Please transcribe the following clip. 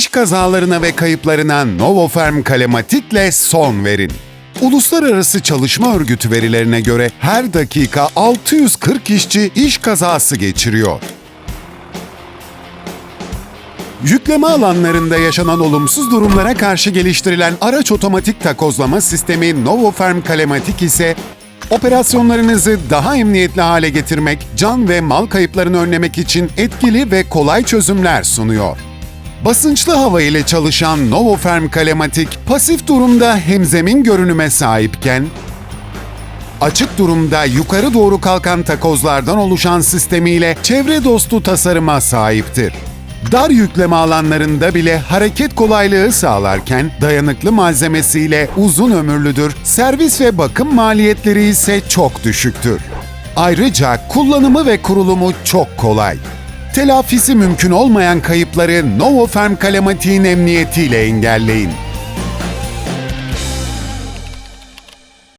İş kazalarına ve kayıplarına Novoferm Kalematik'le son verin. Uluslararası Çalışma Örgütü verilerine göre her dakika 640 işçi iş kazası geçiriyor. Yükleme alanlarında yaşanan olumsuz durumlara karşı geliştirilen araç otomatik takozlama sistemi Novoferm Kalematik ise operasyonlarınızı daha emniyetli hale getirmek, can ve mal kayıplarını önlemek için etkili ve kolay çözümler sunuyor. Basınçlı hava ile çalışan Novoferm Kalematik, pasif durumda hemzemin görünüme sahipken, açık durumda yukarı doğru kalkan takozlardan oluşan sistemiyle çevre dostu tasarıma sahiptir. Dar yükleme alanlarında bile hareket kolaylığı sağlarken dayanıklı malzemesiyle uzun ömürlüdür, servis ve bakım maliyetleri ise çok düşüktür. Ayrıca kullanımı ve kurulumu çok kolay. Telafisi mümkün olmayan kayıpları Novoferm Kalematik'in emniyetiyle engelleyin.